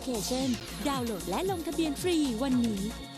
ลิเคชัน ดาวน์โหลดและลงทะเบียนฟรีวันนี้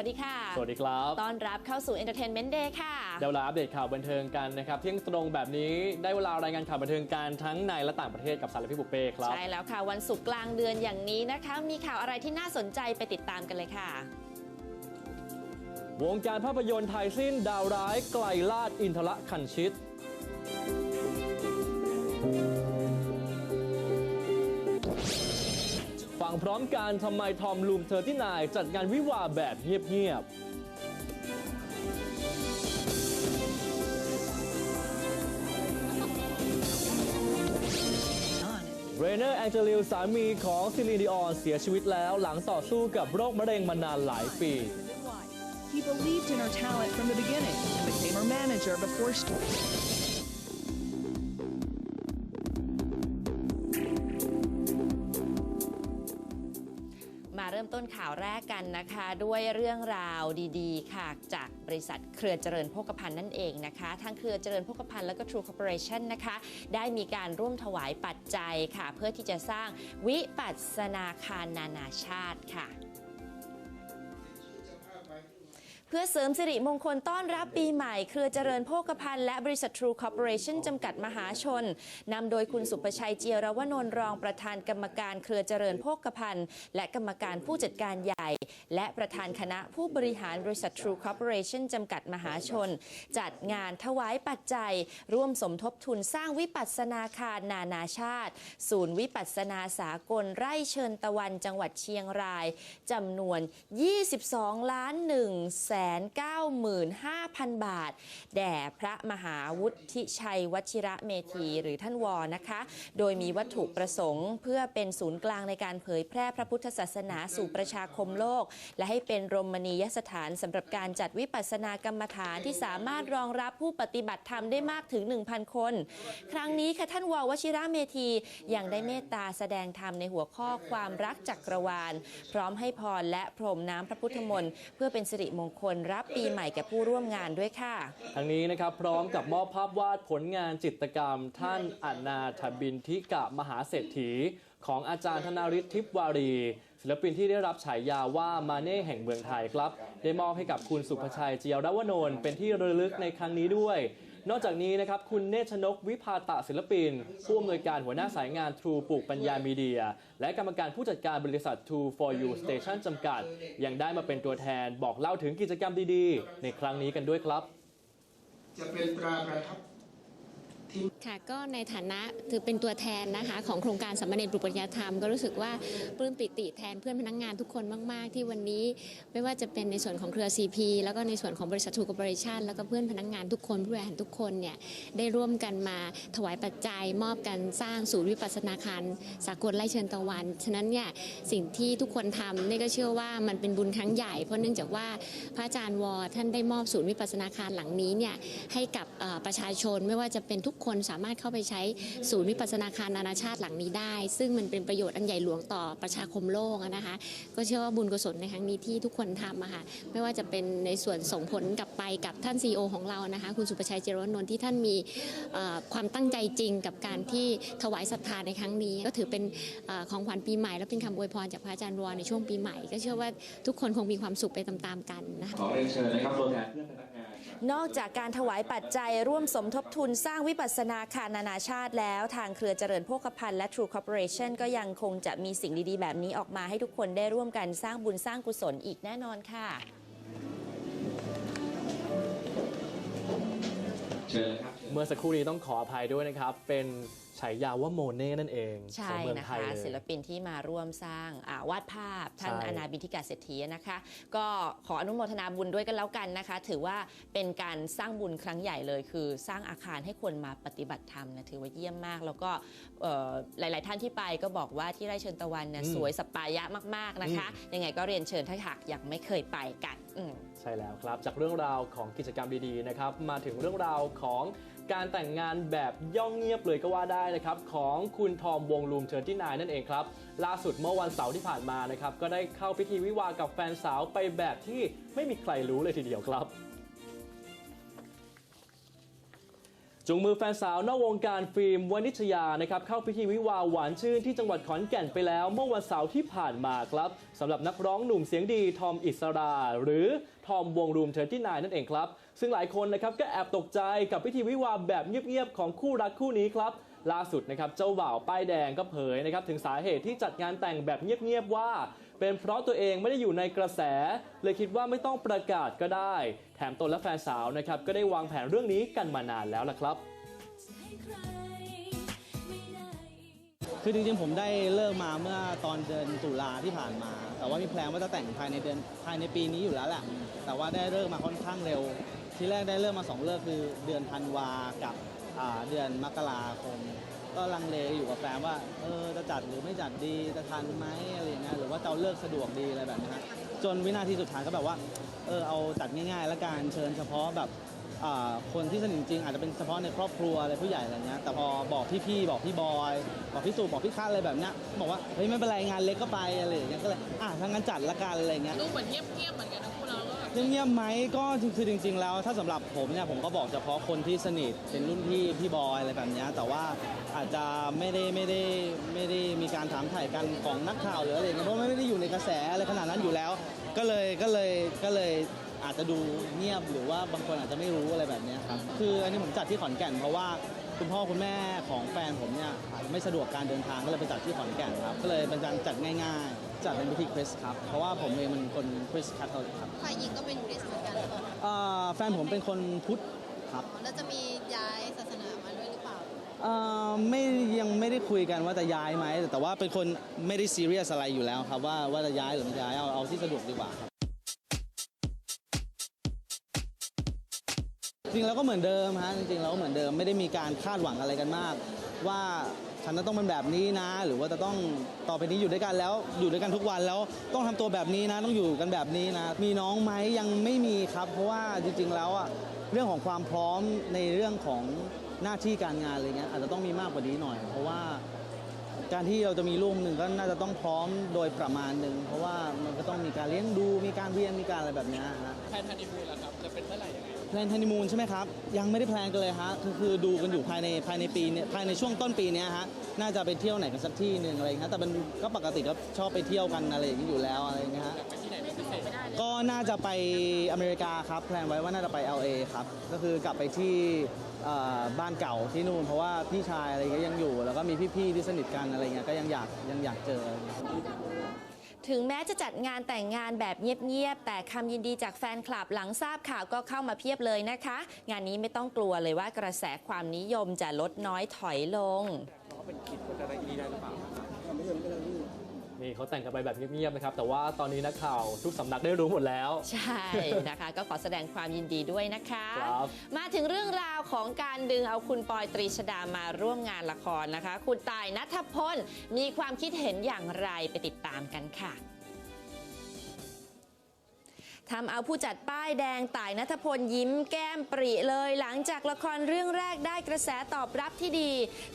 วัสดีค่ะ สวัสดีครับต้อนรับเข้าสู่ Entertainment Day ค่ะเดี๋ยวเราอัปเดตข่าวบันเทิงกันนะครับเที่ยงตรงแบบนี้ได้เวลารายงานข่าวบันเทิงการทั้งในและต่างประเทศกับสารพิบุเป้ครับใช่แล้วค่ะวันศุกร์กลางเดือนอย่างนี้นะคะ มีข่าวอะไรที่น่าสนใจไปติดตามกันเลยค่ะ วงการภาพยนตร์ไทยสิ้นดาวร้ายไกลลาดอินทระคันชิต งพร้อมกันทำไมทอมลูมเธอที่นายจัดงานวิวาแบบเงียบๆเรเนอร์แองเจลิลสามีของซิลีนดิออนเสียชีวิตแล้วหลังต่อสู้กับโรคมะเร็งมานานหลายปี He believed in her talent from the beginning and became her manager before she. ต้นข่าวแรกกันนะคะ ด้วยเรื่องราวดีๆ ค่ะ จากบริษัทเครือเจริญโภคภัณฑ์นั่นเองนะคะ ทางเครือเจริญโภคภัณฑ์และก็ True Corporation นะคะ ได้มีการร่วมถวายปัจจัยค่ะ เพื่อที่จะสร้างวิปัสนาคารนานาชาติค่ะ เพื่อเสริมสิริมงคลต้อนรับปีใหม่ เครือเจริญโภคภัณฑ์และบริษัท True Corporation จำกัดมหาชน นำโดยคุณสุประชัยเจียรวนนท์รองประธานกรรมการเครือเจริญโภคภัณฑ์และกรรมการผู้จัดการใหญ่ และประธานคณะผู้บริหารบริษัท True Corporation จำกัดมหาชน จัดงานถวายปัจจัย ร่วมสมทบทุนสร้างวิปัสสนาคารนานาชาติ ศูนย์วิปัสสนาสากลไร่เชิญตะวันจังหวัดเชียงรายจำนวน 22 ล้าน1แสน95,000 บาท แด่พระมหาวุฒิชัยวชิระเมธีหรือท่านวอนะคะ โดยมีวัตถุประสงค์ เพื่อเป็นศูนย์กลางในการเผยแพร่พระพุทธศาสนาสู่ประชาคมโลก และให้เป็นรมณียสถานสำหรับการจัดวิปัสสนากรรมฐานที่สามารถรองรับผู้ปฏิบัติธรรมได้มากถึง 1,000 คน ครั้งนี้ค่ะท่านวอวชิระเมธียังได้เมตตาแสดงธรรมในหัวข้อความรักจักรวาล พร้อมให้พรและพรมน้ำพระพุทธมนต์เพื่อเป็นสิริมงคลรับปีใหม่แก่ผู้ร่วมงานด้วยค่ะทั้งนี้นะครับพร้อมกับมอบภาพวาดผลงานจิตรกรรม ท่านอนาถบินทิกะมหาเศรษฐี ของอาจารย์ธนาริศทิพวารี ศิลปินที่ได้รับฉายาว่ามาเน่แห่งเมืองไทยครับ ได้มอบให้กับคุณสุภชัยเจียรวนนท์เป็นที่ระลึกในครั้งนี้ด้วย นอกจากนี้นะครับคุณเนชนกวิพาตะศิลปิน ผู้อำนวยการหัวหน้าสายงาน True ปลูกปัญญามีเดีย และกรรมการผู้จัดการบริษัท True for You Station จำกัด ยังได้มาเป็นตัวแทนบอกเล่าถึงกิจกรรมดีๆ ในครั้งนี้กันด้วยครับ จะเป็นตราประทับ ค่ะก็ในฐานะถือเป็นตัวแทนนะคะ ของโครงการสัมมาเนปรุปัญญาธรรม ก็รู้สึกว่าปลื้มปิติแทนเพื่อนพนักงานทุกคนมาก ๆ ที่วันนี้ไม่ว่าจะเป็นในส่วนของเครือ CP แล้วก็ในส่วนของบริษัททูคอร์ปอเรชันแล้วก็เพื่อนพนักงานทุกคนผู้บริหารทุกคนเนี่ยได้ร่วมกันมาถวายปัจจัย มอบกันสร้างศูนย์วิปัสสนาคารสากลไร่เชิญตะวัน ฉะนั้นเนี่ยสิ่งที่ทุกคนทำนี่ก็เชื่อว่ามันเป็นบุญครั้งใหญ่เพราะเนื่องจากว่าพระอาจารย์วอท่านได้มอบศูนย์วิปัสสนาคารหลังนี้เนี่ยให้กับประชาชนไม่ว่าจะเป็นทุกคนสามารถเข้าไปใช้ศูนย์วิปัสสนาคารนานาชาติหลังนี้ได้ ซึ่งมันเป็นประโยชน์อันใหญ่หลวงต่อประชาคมโลกนะคะ ก็เชื่อว่าบุญกุศลในครั้งนี้ที่ทุกคนทำอะค่ะไม่ว่าจะเป็นในส่วนส่งผลกลับไปกับท่านซีอของเรานะคะ คุณสุประชัยเจริญนนท์ที่ท่านมีความตั้งใจจริงกับการที่ถวายศรัทธาในครั้งนี้ ก็ถือเป็นอของขวัญปีใหม่ และเป็นคำอวยพรจากพระอาจารย์วรในช่วงปีใหม่ ก็เชื่อว่าทุกคนคงมีความสุขไปตามๆกันนะคะขอเรียนเชิญนะครับตัวแทนเพื่อนพนักงาน นอกจากการถวายปัจจัยร่วมสมทบทุนสร้างวิปัสนาคารนานาชาติแล้ว ทางเครือเจริญโภคภัณฑ์และ True Corporation ก็ยังคงจะมีสิ่งดีๆ แบบนี้ออกมาให้ทุกคนได้ร่วมกันสร้างบุญสร้างกุศลอีกแน่นอนค่ะ เชิญครับ เมื่อสักครู่นี้ต้องขออภัยด้วยนะครับ เป็นฉายาว่าโมเน่นั่นเองใช่ของเมืองนะไทคะยเลยศิลปินที่มาร่วมสร้างอ่าวาดภาพท่านใช่อนาบินทิกาเศรษฐีนะคะ ก็ขออนุโมทนาบุญด้วยกันแล้วกันนะคะ ถือว่าเป็นการสร้างบุญครั้งใหญ่เลย คือสร้างอาคารให้คนมาปฏิบัติธรรมนะถือว่าเยี่ยมมาก แล้วก็เอ่อหลาย ๆ ท่านที่ไปก็บอกว่าที่ไร่เชิญตะวันเนี่ยอืมสวยสปายะมาก ๆ นะคะ ยังไงก็เรียนเชิญถ้าหากยังไม่เคยไปกันอืมใช่แล้วครับจากเรื่องราวของกิจกรรมดี ๆ นะครับ มาถึงเรื่องราวของ การแต่งงานแบบย่องเงียบเลยก็ว่าได้นะครับของคุณทอมวงลูมเชิญที่นายนั่นเองครับล่าสุดเมื่อวันเสาร์ที่ผ่านมานะครับก็ได้เข้าพิธีวิวากับแฟนสาวไปแบบที่ไม่มีใครรู้เลยทีเดียวครับ จูงมือแฟนสาวนอกวงการฟิล์มวนิชยานะครับเข้าพิธีวิวาหวานชื่นที่จังหวัดขอนแก่นไปแล้ว เมื่อวันเสาร์ที่ผ่านมาครับสำหรับนักร้องหนุ่มเสียงดีทอมอิสรา หรือทอมวงรูมเทอร์ที่นายนั่นเองครับ ซึ่งหลายคนนะครับก็แอบตกใจกับพิธีวิวาแบบเงียบๆของคู่รักคู่นี้ครับล่าสุดนะครับเจ้าบ่าวป้ายแดงก็เผยนะครับถึงสาเหตุที่จัดงานแต่งแบบเงียบๆว่า เป็นเพราะตัวเองไม่ได้อยู่ในกระแส เลยคิดว่าไม่ต้องประกาศก็ได้ แถมตนและแฟนสาวนะครับก็ได้วางแผนเรื่องนี้กันมานานแล้วล่ะครับ คือจริงๆผมได้เลิกมาเมื่อตอนเดือนตุลาที่ผ่านมา แต่ว่ามีแพลนว่าจะแต่งภายในเดือนภายในปีนี้อยู่แล้วแหละแต่ว่าได้เลิกมาค่อนข้างเร็ว ที่แรกได้เลิกมาสองเลิกคือเดือนธันวากับเดือนมกราคม ก็ลังเลอยู่กับแฟนว่าเออจะจัดหรือไม่จัดดีจะทันไหมอะไรอย่างเงี้ยหรือว่าจะเอาเลิกสะดวกดีอะไรแบบนี้ฮะจนวินาทีสุดท้ายก็แบบว่าเออเอาจัดง่ายๆ แล้วการเชิญเฉพาะแบบคนที่สนิทจริงอาจจะเป็นเฉพาะในครอบครัวอะไรผู้ใหญ่อะไรเงี้ยแต่พอบอกพี่ๆบอกพี่บอยบอกพี่ตู่บอกพี่คาอะไรแบบเนี้ยบอกว่าเฮ้ยไม่เป็นไรงานเล็กก็ไปอะไรอย่างเงี้ยก็เลยอะถ้างั้นจัดละกันอะไรเงี้ยดูเหมือนเงียบๆเหมือนกันนะพวก เงียบๆไหมก็คือจริง ๆ แล้ว ถ้าสำหรับผมเนี่ยผมก็บอกเฉพาะคนที่สนิทเป็นรุ่นพี่พี่บอยอะไรแบบนี้แต่ว่าอาจจะไม่ได้ไม่ได้ไม่ได้มีการถามถ่ายกันของนักข่าวหรืออะไรเงี้ยเพราะไม่ได้อยู่ในกระแสอะไรขนาดนั้นอยู่แล้ว ก็เลยก็เลยก็เลยอาจจะดูเงียบหรือว่าบางคนอาจจะไม่รู้อะไรแบบนี้ครับคืออันนี้ผมจัดที่ขอนแก่นเพราะว่าคุณพ่อคุณแม่ของแฟนผมเนี่ยอาจจะไม่สะดวกการเดินทางก็เลยไปจัดที่ขอนแก่นครับก็เลยเป็นการจัดง่าย ๆ จัดเป็นพิธีคริสต์ครับ เพราะว่าผมเองมันคนคริสต์คาทอลิกครับฝ่ายหญิงก็เป็นคริสต์เหมือนกันหรือเปล่าอ่าแฟนผมเป็นคนพุทธครับแล้วจะมีย้ายศาสนามาด้วยหรือเปล่าอ่าไม่ยังไม่ได้คุยกันว่าจะย้ายไหมแต่แต่ว่าเป็นคนไม่ได้ซีเรียสอะไรอยู่แล้วครับว่าว่าจะย้ายหรือไม่ย้ายเอาเอาที่สะดวกดีกว่าครับ จริงแล้วก็เหมือนเดิมฮะจริงๆแล้วก็เหมือนเดิมไม่ได้มีการคาดหวังอะไรกันมาก ว่าฉันจะต้องเป็นแบบนี้นะ หรือว่าจะต้องต่อไปนี้อยู่ด้วยกันแล้วอยู่ด้วยกันทุกวันแล้วต้องทำตัวแบบนี้นะ ต้องอยู่กันแบบนี้นะ มีน้องไหมยังไม่มีครับ เพราะว่าจริง ๆ แล้วอะเรื่องของความพร้อมในเรื่องของหน้าที่การงานอะไรเงี้ยอาจจะต้องมีมากกว่านี้หน่อย เพราะว่าการที่เราจะมีลูกหนึ่งก็น่าจะต้องพร้อมโดยประมาณหนึ่งเพราะว่ามันก็ต้องมีการเลี้ยงดูมีการเรียนมีการอะไรแบบนี้ฮะแพนฮันนีมูนล่ะครับจะเป็นเมื่อไหร่ยังไง แพลนฮันนีมูนใช่ไหมครับ ยังไม่ได้แพลนกันเลยฮะคือคือดูกันอยู่ภายในภายในปีเนี่ยภายในช่วงต้นปีเนี้ยฮะน่าจะไปเที่ยวไหนกันสักที่หนึ่งอะไรเงี้ยแต่มันก็ปกติก็ชอบไปเที่ยวกันอะไรอย่างเงี้อยู่แล้วอะไรอย่างเงี้ยฮะไปที่ไหนเป็นพิเศษก็น่าจะไปอเมริกาครับแพลนไว้ว่าน่าจะไป LA ครับก็คือกลับไปที่บ้านเก่าที่นู่นเพราะว่าพี่ชายอะไรเงี้ยยังอยู่ แล้วก็มีพี่ๆที่สนิทกันอะไรเงี้ยก็ยังอยากยังอยากเจอ ถึงแม้จะจัดงานแต่งงานแบบเงียบๆ แต่คำยินดีจากแฟนคลับหลังทราบข่าวก็เข้ามาเพียบเลยนะคะ งานนี้ไม่ต้องกลัวเลยว่ากระแสความนิยมจะลดน้อยถอยลงนี่า ขาแต่งกันไปแบบเงียบๆนะครับ แต่ว่าตอนนี้นักข่าวทุกสำนักได้รู้หมดแล้ว ใช่นะคะ ก็ขอแสดงความยินดีด้วยนะคะ ครับ มาถึงเรื่องราวของการดึงเอาคุณปอยตรีชดามาร่วมงานละครนะคะ คุณตายนัทพลมีความคิดเห็นอย่างไรไปติดตามกันค่ะ ทำเอาผู้จัดป้ายแดงต่ายนัทพลยิ้มแก้มปริเลย หลังจากละครเรื่องแรกได้กระแสตอบรับที่ดี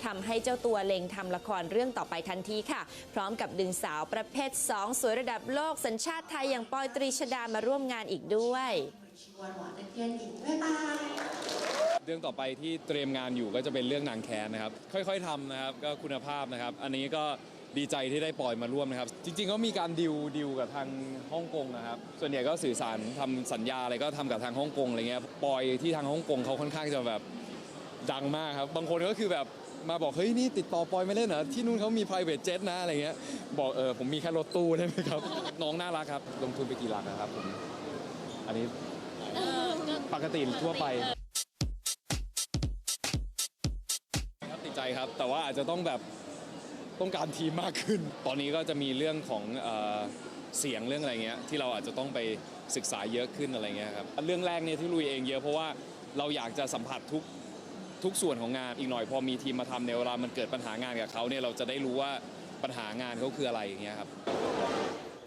ทำให้เจ้าตัวเล็งทำละครเรื่องต่อไปทันทีค่ะ พร้อมกับดึงสาวประเภท 2 สวยระดับโลกสัญชาติไทยอย่างปอยตรีชดามาร่วมงานอีกด้วยเรื่องต่อไปที่เตรียมงานอยู่ก็จะเป็นเรื่องนางแคนนะครับ ค่อยๆทำนะครับ ก็คุณภาพนะครับ อันนี้ก็ ดีใจที่ได้ปล่อยมาร่วมนะครับ จริงๆก็มีการดิวดิวกับทางฮ่องกงนะครับ ส่วนใหญ่ก็สื่อสารทำสัญญาอะไรก็ทำกับทางฮ่องกงอะไรเงี้ยปล่อยที่ทางฮ่องกงเขาค่อนข้างจะแบบดังมากครับ บางคนก็คือแบบมาบอกเฮ้ยนี่ติดต่อปอยไม่เล่นเหรอที่นู่นเขามี private jet นะอะไรเงี้ยบอกเออผมมีแค่รถตู้ได้ไหมครับ น้องน่ารักครับ ลงทุนไปกี่หลักนะครับผมอันนี้ปกติทั่วไปครับติดใจครับ แต่ว่าอาจจะต้องแบบ ต้องการทีมมากขึ้น ตอนนี้ก็จะมีเรื่องของเออเสียงเรื่องอะไรเงี้ยที่เราอาจจะต้องไปศึกษาเยอะขึ้นอะไรเงี้ยครับเรื่องแรกเนี่ยที่ลุยเองเยอะเพราะว่าเราอยากจะสัมผัสทุกทุกส่วนของงานอีกหน่อยพอมีทีมมาทำเนี่ยเวลามันเกิดปัญหางานกับเขาเนี่ยเราจะได้รู้ว่าปัญหางานเขาคืออะไรอย่างเงี้ยครับ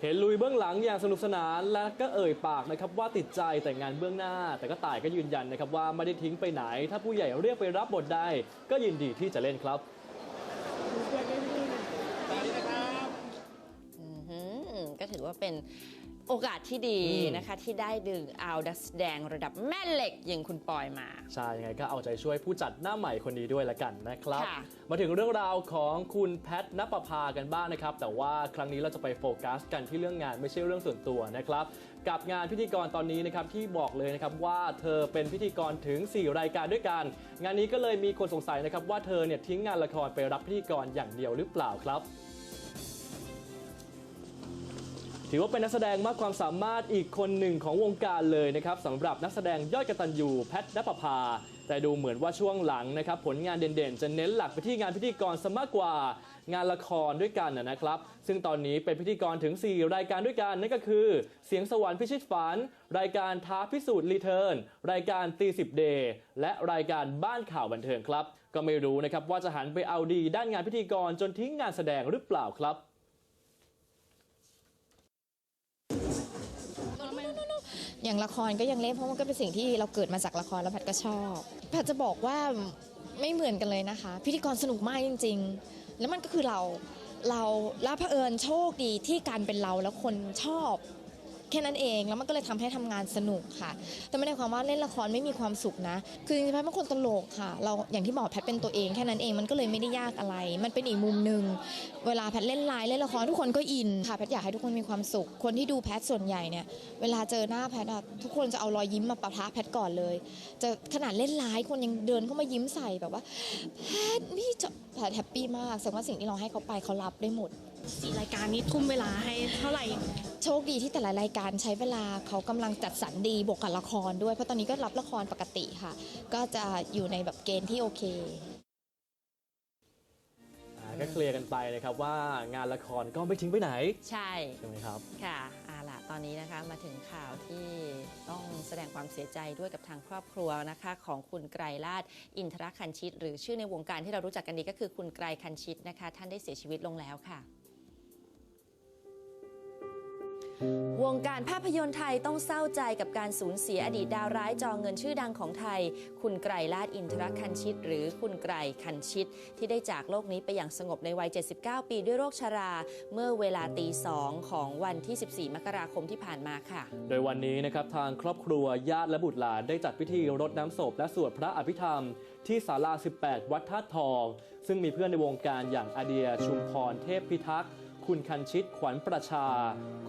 เห็นลุยเบื้องหลังอย่างสนุกสนานและก็เอ่ยปากนะครับว่าติดใจแต่งานเบื้องหน้า แต่ก็ต่ายก็ยืนยันนะครับว่าไม่ได้ทิ้งไปไหน ถ้าผู้ใหญ่เรียกไปรับบทได้ก็ยินดีที่จะเล่นครับ ว่าเป็นโอกาสที่ดีอืมนะคะ ที่ได้ดึงเอาดักแสดงระดับแม่เหล็กอย่างคุณปอยมา ใช่ยังไงก็เอาใจช่วยผู้จัดหน้าใหม่คนนี้ด้วยละกันนะครับค่ะมาถึงเรื่องราวของคุณแพทนปภากันบ้างนะครับ แต่ว่าครั้งนี้เราจะไปโฟกัสกันที่เรื่องงานไม่ใช่เรื่องส่วนตัวนะครับ กับงานพิธีกรตอนนี้นะครับที่บอกเลยนะครับว่าเธอเป็นพิธีกรถึง 4 รายการด้วยกัน งานนี้ก็เลยมีคนสงสัยนะครับว่าเธอเนี่ยทิ้งงานละครไปรับพิธีกรอย่างเดียวหรือเปล่าครับ ถือว่าเป็นนักแสดงมากความสามารถอีกคนหนึ่งของวงการเลยนะครับสำหรับนักแสดงยอดกตัญญูแพทนปภา แต่ดูเหมือนว่าช่วงหลังนะครับผลงานเด่นๆ จะเน้นหลักไปที่งานพิธีกรซะมากกว่างานละครด้วยกันนะนะครับ ซึ่งตอนนี้เป็นพิธีกรถึง 4 รายการด้วยกันนั่นก็คือ เสียงสวรรค์พิชิตฝัน รายการท้าพิสูจน์รีเทิร์นรายการตีสิบเดย์และรายการบ้านข่าวบันเทิงครับ ก็ไม่รู้นะครับว่าจะหันไปเอาดีด้านงานพิธีกรจนทิ้งงานแสดงหรือเปล่าครับ อย่างละครก็ยังเล่นเพราะมันก็เป็นสิ่งที่เราเกิดมาจากละครแล้วแพทก็ชอบแพทจะบอกว่าไม่เหมือนกันเลยนะคะ พิธีกรสนุกมากจริง ๆ แล้วมันก็คือเราเราแล้วเผอิญโชคดีที่การเป็นเราแล้วคนชอบ แค่นั้นเองแล้วมันก็เลยทำให้ทำงานสนุกค่ะ แต่ไม่ได้ความว่าเล่นละครไม่มีความสุขนะ คือจริงๆแพทเป็นคนตลกค่ะ เราอย่างที่บอกแพทเป็นตัวเองแค่นั้นเองมันก็เลยไม่ได้ยากอะไร มันเป็นอีกมุมหนึ่งเวลาแพทเล่นไลน์เล่นละครทุกคนก็อินค่ะแพทอยากให้ทุกคนมีความสุข คนที่ดูแพทส่วนใหญ่เนี่ยเวลาเจอหน้าแพทอะทุกคนจะเอารอยยิ้มมาปะทะแพทก่อนเลย จะขนาดเล่นไลน์คนยังเดินเข้ามายิ้มใส่แบบว่าแพทพี่จะแพทแฮปปี้มากแสดงว่าสิ่งที่เราให้เขาไปเขารับได้หมด สี่รายการนี้ทุ่มเวลาให้เท่าไหร่ โชคดีที่แต่ละรายการใช้เวลาเขากำลังจัดสรรดีบวกกับละครด้วย เพราะตอนนี้ก็รับละครปกติค่ะ ก็จะอยู่ในแบบเกณฑ์ที่โอเค อ่าก็เคลียร์กันไปนะครับว่างานละครก็ไม่ทิ้งไปไหนใช่ ใช่ไหมครับ ค่ะเอาล่ะตอนนี้นะคะมาถึงข่าวที่ต้องแสดงความเสียใจด้วยกับทางครอบครัวนะคะของคุณไกรลาดอินทรคันชิต หรือชื่อในวงการที่เรารู้จักกันดีก็คือคุณไกรคันชิตนะคะ ท่านได้เสียชีวิตลงแล้วค่ะ วงการภาพยนตร์ไทยต้องเศร้าใจกับการสูญเสียอดีตดาวร้ายจองเงินชื่อดังของไทย คุณไกรลาดอินทรคันชิต หรือคุณไกรคันชิต ที่ได้จากโลกนี้ไปอย่างสงบในวัย 79 ปีด้วยโรคชรา เมื่อเวลาตีสองของวันที่ 14 มกราคมที่ผ่านมาค่ะ โดยวันนี้นะครับทางครอบครัวญาติและบุตรหลานได้จัดพิธีรดน้ำศพและสวดพระอภิธรรม ที่ศาลา 18 วัดธาตุทอง ซึ่งมีเพื่อนในวงการอย่างอาเดียชุมพรเทพพิทักษ์ คุณคันชิตขวัญประชา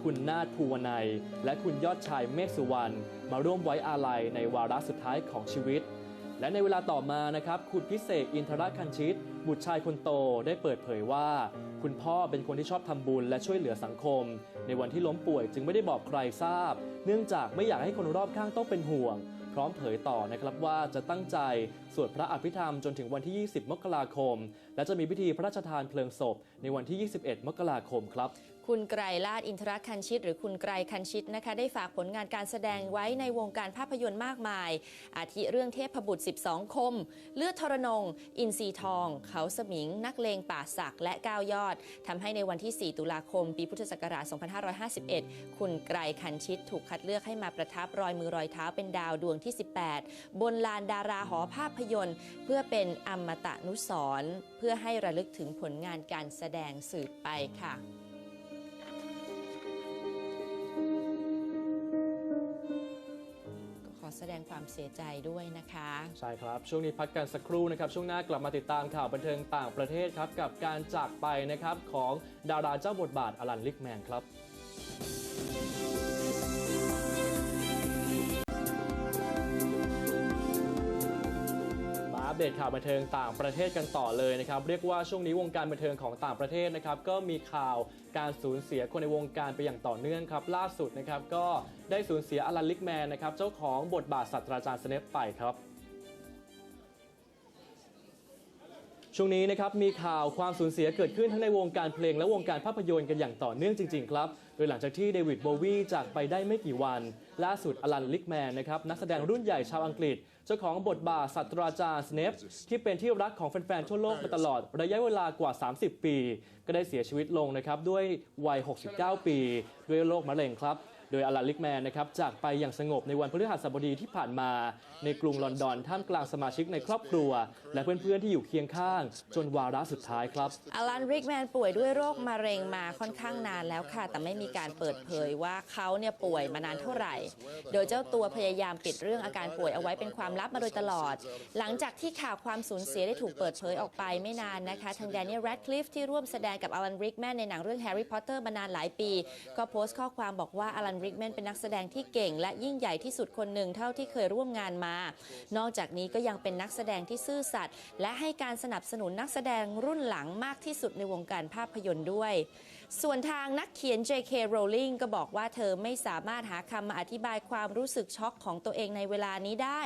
คุณนาฏภูวนัย และคุณยอดชายเมฆสุวรรณมาร่วมไว้อาลัยในวาระสุดท้ายของชีวิต และในเวลาต่อมานะครับ คุณพิเศษอินทรคันชิต บุตรชายคนโตได้เปิดเผยว่า คุณพ่อเป็นคนที่ชอบทำบุญและช่วยเหลือสังคม ในวันที่ล้มป่วยจึงไม่ได้บอกใครทราบ เนื่องจากไม่อยากให้คนรอบข้างต้องเป็นห่วง พร้อมเผยต่อนะครับว่าจะตั้งใจสวดพระอภิธรรมจนถึงวันที่ 20 มกราคม และจะมีพิธีพระราชทานเพลิงศพในวันที่ 21 มกราคมครับ คุณไกรลาดอินทรคันชิต หรือคุณไกรคันชิตนะคะได้ฝากผลงานการแสดงไว้ในวงการภาพยนตร์มากมาย อาทิเรื่องเทพบุตร 12 คม เลือดทรนง อินทรีทอง เขาสมิง นักเลงป่าศักและก้าวยอดทำให้ในวันที่ 4 ตุลาคม ปีพุทธศักราช 2551 คุณไกรคันชิตถูกคัดเลือกให้มาประทับรอยมือรอยเท้าเป็นดาวดวงที่ 18 บนลานดาราหอภาพยนตร์ เพื่อเป็นอมตะนุสรณ์เพื่อให้ระลึกถึงผลงานการแสดงสืบไปค่ะ แสดงความเสียใจด้วยนะคะ ใช่ครับ ช่วงนี้พักกันสักครู่นะครับ ช่วงหน้ากลับมาติดตามข่าวบันเทิงต่างประเทศครับ กับการจากไปนะครับของดาราเจ้าบทบาทอลันลิกแมนครับ เดตข่าวบันเทิงต่างประเทศกันต่อเลยนะครับเรียกว่าช่วงนี้วงการบันเทิงของต่างประเทศนะครับก็มีข่าวการสูญเสียคนในวงการไปอย่างต่อเนื่องครับล่าสุดนะครับก็ได้สูญเสียอลันลิกแมนนะครับเจ้าของบทบาทศาสตราจารย์สเนปไปครับช่วงนี้นะครับมีข่าวความสูญเสียเกิดขึ้นทั้งในวงการเพลงและวงการภาพยนตร์กันอย่างต่อเนื่องจริงๆครับ โดยหลังจากที่เดวิดโบวีจากไปได้ไม่กี่วัน ล่าสุดอลันลิกแมนนะครับนักแสดงรุ่นใหญ่ชาวอังกฤษ จ้าของบทบาทศาสตราจารย์สเนปที่เป็นที่รักของแฟนๆทั่วโลกมาตลอดระยะเวลากว่า 30 ปี ก็ได้เสียชีวิตลงนะครับด้วยวัย 69 ปี ด้วยโรคมะเร็งครับ โดยอลันลิกแมนนะครับจากไปอย่างสงบในวันพฤหัสบดีที่ผ่านมา ในกรุงลอนดอนท่ามกลางสมาชิกในครอบครัว และเพื่อนๆที่อยู่เคียงข้าง จนวาระสุดท้ายครับอลันริกแมนป่วยด้วยโรคมะเร็งมาค่อนข้างนานแล้วค่ะ แต่ไม่มีการเปิดเผยว่าเขาเนี่ยป่วยมานานเท่าไหร่ โดยเจ้าตัวพยายามปิดเรื่องอาการป่วยเอาไว้เป็นความลับมาโดยตลอด หลังจากที่ข่าวความสูญเสียได้ถูกเปิดเผยออกไปไม่นานนะคะทางแดเนียลแรดคลิฟที่ร่วมแสดงกับอลันริกแมนในหนังเรื่องแฮร์รี่พอตเตอร์มานานหลายปี ก็โพสต์ข้อความบอกว่าอลันริกแมนเป็นนักแสดงที่เก่ง และยิ่งใหญ่ที่สุดคนหนึ่งเท่าที่เคยร่วมงานมา นอกจากนี้ก็ยังเป็นนักแสดงที่ซื่อสัตย์และให้การสนับสนุนนักแสดงรุ่นหลังมากที่สุดในวงการภาพยนตร์ด้วย ส่วนทางนักเขียน J.K. Rowling ก็บอกว่าเธอไม่สามารถหาคำมาอธิบายความรู้สึกช็อกของตัวเองในเวลานี้ได้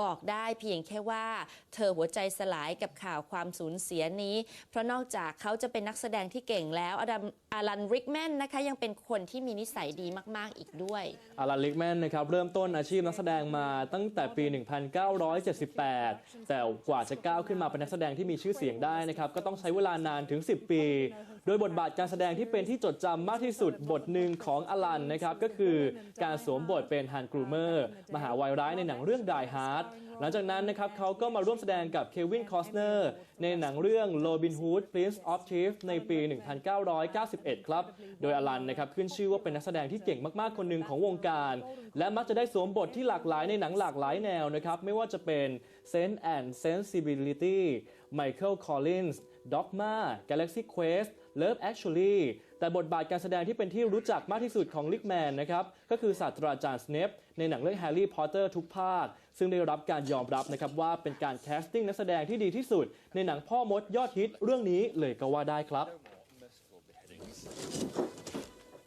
บอกได้เพียงแค่ว่า เธอหัวใจสลายกับข่าวความสูญเสียนี้ เพราะนอกจากเขาจะเป็นนักแสดงที่เก่งแล้วอดัมอารันริกแมนนะคะยังเป็นคนที่มีนิสัยดีมาก ๆ อีกด้วยอลันลิกแมนนะครับเริ่มต้นอาชีพนักแสดงมาตั้งแต่ปี 1978 แต่กว่าจะก้าวขึ้นมาเป็นนักแสดงที่มีชื่อเสียงได้นะครับก็ต้องใช้เวลานานถึง 10 ปี โดยบทบาทการแสดงที่เป็นที่จดจำมากที่สุดบทหนึ่งของอลันนะครับก็คือการสวมบทเป็นฮันกรูเมอร์มหาวายร้ายในหนังเรื่อง Die Hard หลังจากนั้นนะครับเขาก็มาร่วมแสดงกับเควินคอสเนอร์ในหนังเรื่อง Robin Hood Prince of Thieves ในปี 1991 ครับ โดยอลันนะครับขึ้นชื่อว่าเป็นนักแสดงที่เก่งมากๆ คนหนึ่งของวงการ และมักจะได้สวมบทที่หลากหลายในหนังหลากหลายแนวนะครับ ไม่ว่าจะเป็น Sense and Sensibility Michael Collins Dogma Galaxy Quest Love Actually แต่บทบาทการแสดงที่เป็นที่รู้จักมากที่สุดของลิกแมนนะครับก็คือศาสตราจารย์สเนปในหนังเรื่อง Harry Potter ทุกภาค ซึ่งได้รับการยอมรับนะครับว่าเป็นการแคสติ้งนักแสดงที่ดีที่สุด ในหนังพ่อมดยอดฮิตเรื่องนี้เลยก็ว่าได้ครับ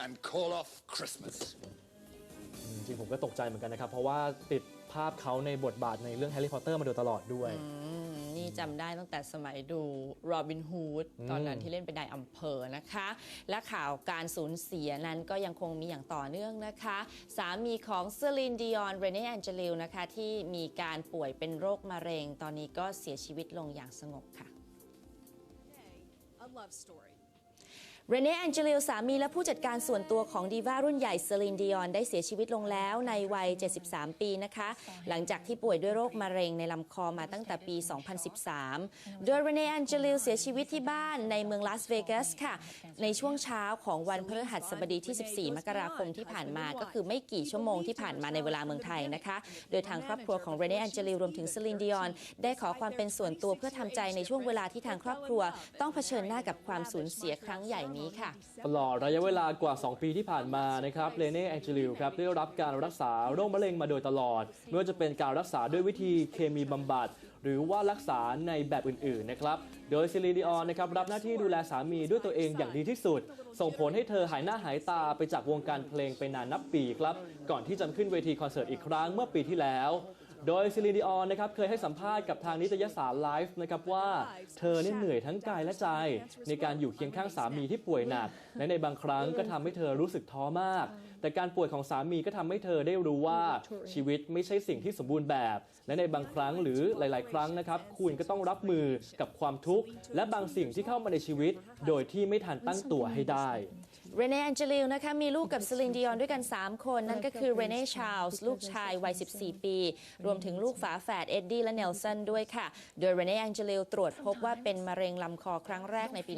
and call off Christmas. จริงๆผมก็ตกใจเหมือนกันนะครับ เพราะว่าติด ภาพเขาในบทบาทในเรื่อง Harry Potter มาโดยตลอดด้วยอืมนี่จำได้ตั้งแต่สมัยดูโรบินฮูดอืมตอนนั้นที่เล่นเป็นนายอำเภอนะคะ และข่าวการสูญเสียนั้นก็ยังคงมีอย่างต่อเนื่องนะคะ สามีของเซลินดิออนเรเน่แองเจลิลนะคะ ที่มีการป่วยเป็นโรคมะเร็ง ตอนนี้ก็เสียชีวิตลงอย่างสงบค่ะ A love story. เรเน่แองเจลิลสามีและผู้จัดการส่วนตัวของดีว่ารุ่นใหญ่เซลินดิออนได้เสียชีวิตลงแล้วในวัย 73 ปีนะคะ หลังจากที่ป่วยด้วยโรคมะเร็งในลำคอมาตั้งแต่ปี 2013 โดยเรเน่แองเจลิลเสียชีวิตที่บ้านในเมืองลาสเวกัสค่ะ ในช่วงเช้าของวันพฤหัสบดีที่ 14 มกราคมที่ผ่านมาก็คือไม่กี่ชั่วโมงที่ผ่านมาในเวลาเมืองไทยนะคะ โดยทางครอบครัวของเรเน่แองเจลิลรวมถึงเซลินดิออนได้ขอความเป็นส่วนตัวเพื่อทำใจในช่วงเวลาที่ทางครอบครัว ต้องเผชิญหน้ากับความสูญเสียครั้งใหญ่นี้ค่ะ ตลอดระยะเวลากว่า 2 ปีที่ผ่านมานะครับเลเน่แองเจลิลครับได้รับการรักษาโรคมะเร็งมาโดยตลอด ไม่ว่าจะเป็นการรักษาด้วยวิธีเคมีบำบัด หรือว่ารักษาในแบบอื่นๆนะครับโดยซิลีดิออนนะครับรับหน้าที่ดูแลสามีด้วยตัวเองอย่างดีที่สุด ส่งผลให้เธอหายหน้าหายตาไปจากวงการเพลงไปนานนับปีครับก่อนที่จะขึ้นเวทีคอนเสิร์ตอีกครั้งเมื่อปีที่แล้ว โดยซิลินดิออนนะครับเคยให้สัมภาษณ์กับทางนิตยสารไลฟ์นะครับว่าเธอเนี่ยเหนื่อยทั้งกายและใจ ในการอยู่เคียงข้างสามีที่ป่วยหนักและในบางครั้งก็ทำให้เธอรู้สึกท้อมาก แต่การป่วยของสามีก็ทำให้เธอได้รู้ว่าชีวิตไม่ใช่สิ่งที่สมบูรณ์แบบ และในบางครั้งหรือหลาย ๆ ครั้งนะครับคุณก็ต้องรับมือกับความทุกข์และบางสิ่งที่เข้ามาในชีวิต โดยที่ไม่ทันตั้งตัวให้ได้ เรเน่แองเจลิลนะคะมีลูกกับซิลินดิออนด้วยกัน 3 คน นั่นก็คือเรเน่ชาร์ลส์ลูกชายวัย 14 ปี รวมถึงลูกฝาแฝดเอ็ดดี้และเนลสันด้วยค่ะ โดยเรเน่แองเจลิลตรวจพบว่าเป็นมะเร็งลำคอครั้งแรกในปี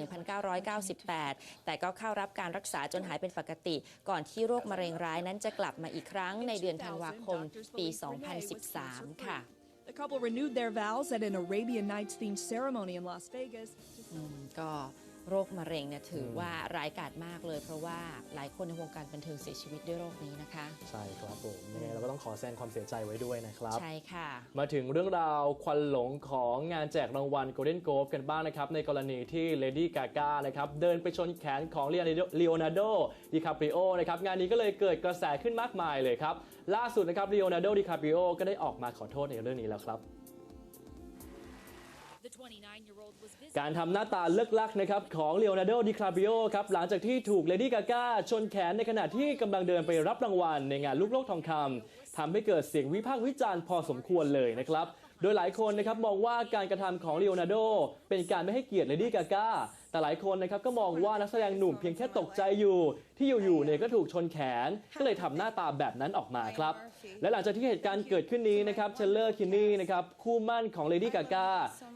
1998 แต่ก็เข้ารับการรักษาจนหายเป็นปกติ ก่อนที่โรคมะเร็งร้ายนั้นจะกลับมาอีกครั้งในเดือนธันวาคมปี 2013 ค่ะ The couple renewed their vows at an Arabian Nights themed ceremony in Las Vegas. อืมก็ โรคมะเร็งเนี่ยถือว่าร้ายกาจมากเลย เพราะว่าหลายคนในวงการบันเทิงเสียชีวิตด้วยโรคนี้นะคะ ใช่ครับผมยังไงเราก็ต้องขอแสดงความเสียใจไว้ด้วยนะครับ ใช่ค่ะ มาถึงเรื่องราวควันหลงของงานแจกรางวัล Golden Globe กันบ้างนะครับ ในกรณีที่ Lady Gaga นะครับเดินไปชนแขนของ Leonardo DiCaprio นะครับงานนี้ก็เลยเกิดกระแสขึ้นมากมายเลยครับล่าสุดนะครับ Leonardo DiCaprio ก็ได้ออกมาขอโทษในเรื่องนี้แล้วครับ การทำหน้าตาเลิกลักนะครับของ Leonardo DiCaprio ครับหลังจากที่ถูก Lady Gaga ชนแขนในขณะที่กำลังเดินไปรับรางวัลในงานลูกโลกทองคำทำให้เกิดเสียงวิพากษ์วิจารณ์พอสมควรเลยนะครับ โดยหลายคนนะครับมองว่าการกระทำของ Leonardo เป็นการไม่ให้เกียรติ Lady Gaga แต่หลายคนนะครับก็มองว่านักแสดงหนุ่มเพียงแค่ตกใจอยู่ ที่อยู่ๆเนี่ยก็ถูกชนแขนก็เลยทำหน้าตาแบบนั้นออกมาครับ และหลังจากที่เหตุการณ์เกิดขึ้นนี้นะครับเชลเลอร์คินนี่นะครับคู่มั่นของ Lady Gaga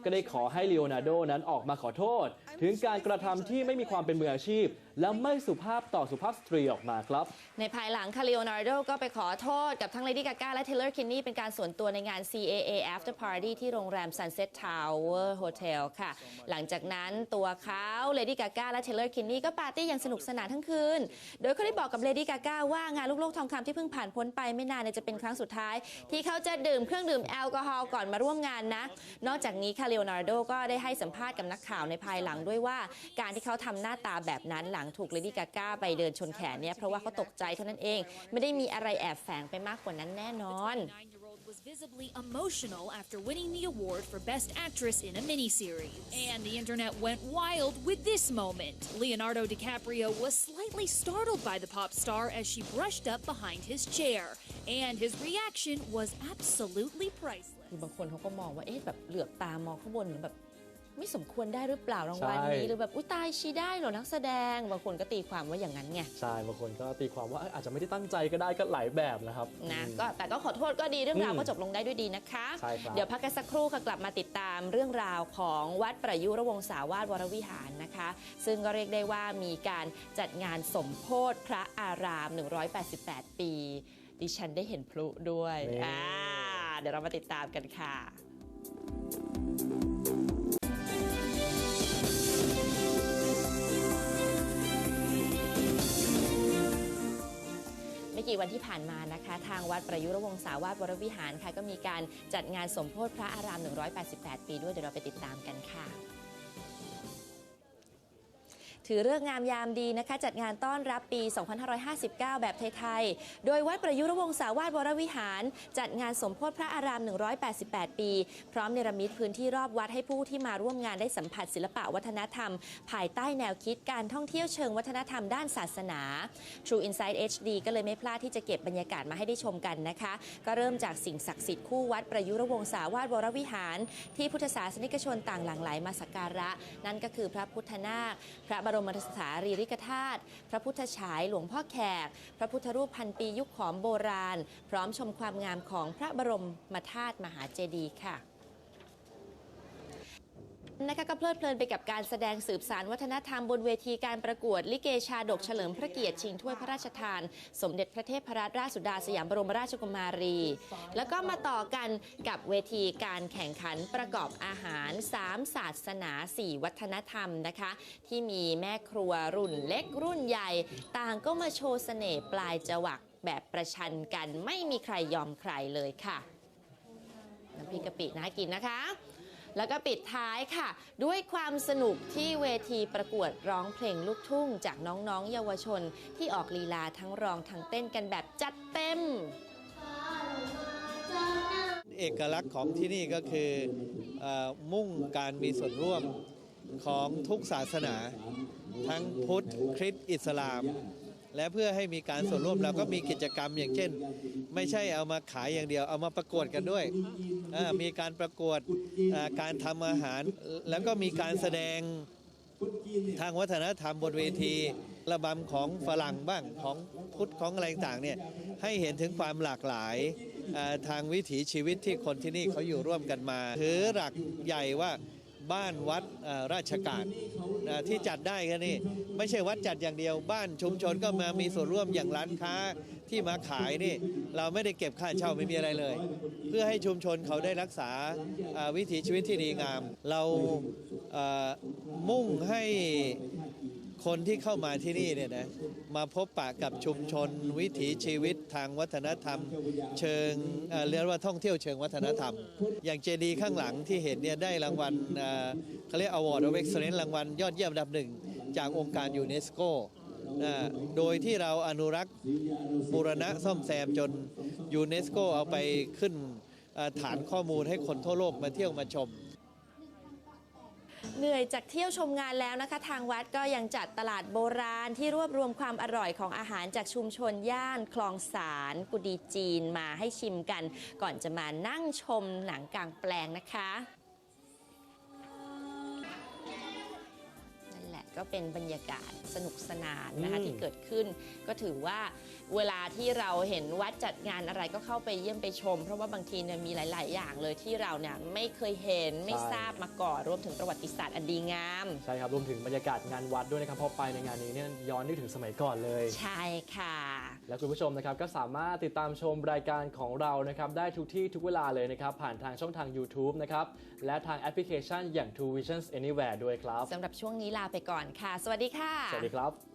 ก็ได้ขอให้ Leonardo นั้นออกมาขอโทษ ถึงการกระทำที่ไม่มีความเป็นมืออาชีพ และไม่สุภาพต่อสุภาพสตรีออกมาครับ ในภายหลังค่ะ Leonardo ก็ไปขอโทษกับทั้ง Lady Gaga และ Taylor Kinney เป็นการส่วนตัวในงาน CAA After Party ที่โรงแรม Sunset Tower Hotel ค่ะ หลังจากนั้นตัวเขา Lady Gaga และ Taylor Kinney ก็ปาร์ตี้อย่างสนุกสนานทั้งคืนโดยเขาได้บอกกับ Lady Gaga ว่างานลูกโลกทองคำที่เพิ่งผ่านพ้นไปไม่นานเนี่ยจะเป็นครั้งสุดท้าย ที่เขาจะดื่มเครื่องดื่มแอลกอฮอล์ก่อนมาร่วมงานนะ นอกจากนี้ค่ะ Leonardo ก็ได้ให้สัมภาษณ์กับนักข่าวในภายหลังด้วยว่า การที่เขาทำหน้าตาแบบนั้นหลังถูก Lady Gaga ไปเดินชนแขนเนี่ยเพราะว่าเขาตกใจเท่านั้นเอง ไม่ได้มีอะไรแอบแฝงไปมากกว่านั้นแน่นอน was visibly emotional after winning the award for Best Actress in a miniseries. And the internet went wild with this moment. Leonardo DiCaprio was slightly startled by the pop star as she brushed up behind his chair. And his reaction was absolutely priceless. คือบางคนเขาก็มองว่า เอ๊ะ แบบเหลือบตามองข้างบนหรือแบบ ไม่สมควรได้หรือเปล่ารางวัลนี้ใช่หรือแบบอุ้ยตายชีได้เหรอนักแสดงบางคนก็ตีความว่าอย่างนั้นไงใช่บางคนก็ตีความว่าเอ้ยอาจจะไม่ได้ตั้งใจก็ได้ก็หลายแบบนะครับนะอืมก็แต่ก็ขอโทษก็ดีเรื่องราวอืมก็จบลงได้ด้วยดีนะคะใช่ครับเดี๋ยวพักกันสักครู่ค่ะกลับมาติดตามเรื่องราวของวัดประยุรวงศาวาสวรวิหารนะคะ ซึ่งก็เรียกได้ว่ามีการจัดงานสมโพธิพระอาราม 188 ปี ดิฉันได้เห็นพลุด้วยนี่อ่าเดี๋ยวเรามาติดตามกันค่ะ กี่วันที่ผ่านมานะคะ ทางวัดประยุรวงศาวาสวรวิหารค่ะ ก็มีการจัดงานสมโพธิพระอาราม 188 ปีด้วยเดี๋ยวเราไปติดตามกันค่ะ ถือเลิกษ์งามยามดีนะคะ จัดงานต้อนรับปี 2559 แบบไทยๆ โดยวัดประยุรวงศาวาสวรวิหาร จัดงานสมโพธิพระอาราม 188 ปี พร้อมเนรมิตพื้นที่รอบวัดให้ผู้ที่มาร่วมงานได้สัมผัสศิลปะวัฒนธรรม ภายใต้แนวคิดการท่องเที่ยวเชิงวัฒนธรรมด้านศาสนา True Insight HD ก็เลยไม่พลาดที่จะเก็บบรรยากาศมาให้ได้ชมกันนะคะ ก็เริ่มจากสิ่งศักดิ์สิทธิ์คู่วัดประยุรวงศาวาสวรวิหาร ที่พุทธศาสนิกชนต่างหลั่งไหลมาสักการะ นั่นก็คือพระพุทธนาค พระบรมสารีริกธาตุพระพุทธฉายหลวงพ่อแขก พระพุทธรูปพันปียุคขอมโบราณ พร้อมชมความงามของพระบรมธาตุมหาเจดีย์ค่ะ นะคะก็เพลิดเพลินไปกับการแสดงสืบสารวัฒนธรรมบนเวทีการประกวดลิเกชาดกเฉลิมพระเกียรติชิงถ้วยพระราชทาน สมเด็จพระเทพรัตนราชสุดาสยามบรมราชกุมารี แล้วก็มาต่อกันกับเวทีการแข่งขันประกอบอาหาร 3 ศาสนา 4 วัฒนธรรมนะคะ ที่มีแม่ครัวรุ่นเล็กรุ่นใหญ่ ต่างก็มาโชว์เสน่ห์ปลายจวักแบบประชันกันไม่มีใครยอมใครเลยค่ะน้ำพริกกะปิน่ากินนะคะ แล้วก็ปิดท้ายค่ะ ด้วยความสนุกที่เวทีประกวดร้องเพลงลูกทุ่ง จากน้องๆ เยาวชน ที่ออกลีลาทั้งร้องทั้งเต้นกันแบบจัดเต็ม เอกลักษณ์ของที่นี่ก็คืออมุ่งการมีส่วนร่วมของทุกศาสนา ทั้งพุทธคริสต์อิสลาม และเพื่อให้มีการส่วนร่วมเราก็มีกิจกรรมอย่างเช่น ไม่ใช่เอามาขายอย่างเดียวเอามาประกวดกันด้วย มีการประกวดเอ่อการทำอาหาร แล้วก็มีการแสดงทางวัฒนธรรมบนเวทีระบำของฝรั่งบ้างของพุทธของอะไรต่างๆเนี่ยให้เห็นถึงความหลากหลายเอ่อทางวิถีชีวิตที่คนที่นี่เขาอยู่ร่วมกันมา ถือหลักใหญ่ว่า บ้านวัดราชการที่จัดได้ก็นนี่ไม่ใช่วัดจัดอย่างเดียว บ้านชุมชนก็มามีส่วนร่วมอย่างร้านค้าที่มาขายนี่เราไม่ได้เก็บค่าเช่าไม่มีอะไรเลย เพื่อให้ชุมชนเขาได้รักษาวิถีชีวิตที่ดีงาม เรามุ่งให้ คนที่เข้ามาที่นี่เนี่ยนะมาพบปะกับชุมชน วิถีชีวิตทางวัฒนธรรม เชิงเรียกว่าท่องเที่ยวเชิงวัฒนธรรม อย่างเจดีข้างหลังที่เห็นเนี่ยได้รางวัลเขาเรียก Award of Excellence รางวัลยอดเยี่ยมดับหนึ่ง จากองค์การยูเนสโกนะโดยที่เราอนุรักษ์บูรณะซ่อมแซมจนยูเนสโกเอาไปขึ้นฐานข้อมูลให้คนทั่วโลกมาเที่ยวมาชม เหนื่อยจากเที่ยวชมงานแล้วนะคะ ทางวัดก็ยังจัดตลาดโบราณที่รวบรวมความอร่อยของอาหารจากชุมชนย่านคลองสารกุดีจีนมาให้ชิมกัน ก่อนจะมานั่งชมหนังกลางแปลงนะคะ ก็เป็นบรรยากาศสนุกสนานนะคะอืมที่เกิดขึ้น ก็ถือว่าเวลาที่เราเห็นวัดจัดงานอะไรก็เข้าไปเยี่ยมไปชม เพราะว่าบางทีเนี่ยมีหลาย ๆ อย่างเลยที่เราเนี่ยไม่เคยเห็นไม่ใช่ทราบมาก่อนรวมถึงประวัติศาสตร์อันดีงามใช่ครับรวมถึงบรรยากาศงานวัดด้วยนะครับเพอไปในงานนี้เนี่ยย้อนนึกถึงสมัยก่อนเลย ใช่ค่ะ และคุณผู้ชมนะครับก็สามารถติดตามชมรายการของเรานะครับได้ทุกที่ทุกเวลาเลยนะครับผ่านทางช่องทาง YouTube นะครับและทางแอปพลิเคชันอย่าง Two Visions Anywhere ด้วยครับสำหรับช่วงนี้ลาไปก่อนค่ะ สวัสดีค่ะ สวัสดีครับ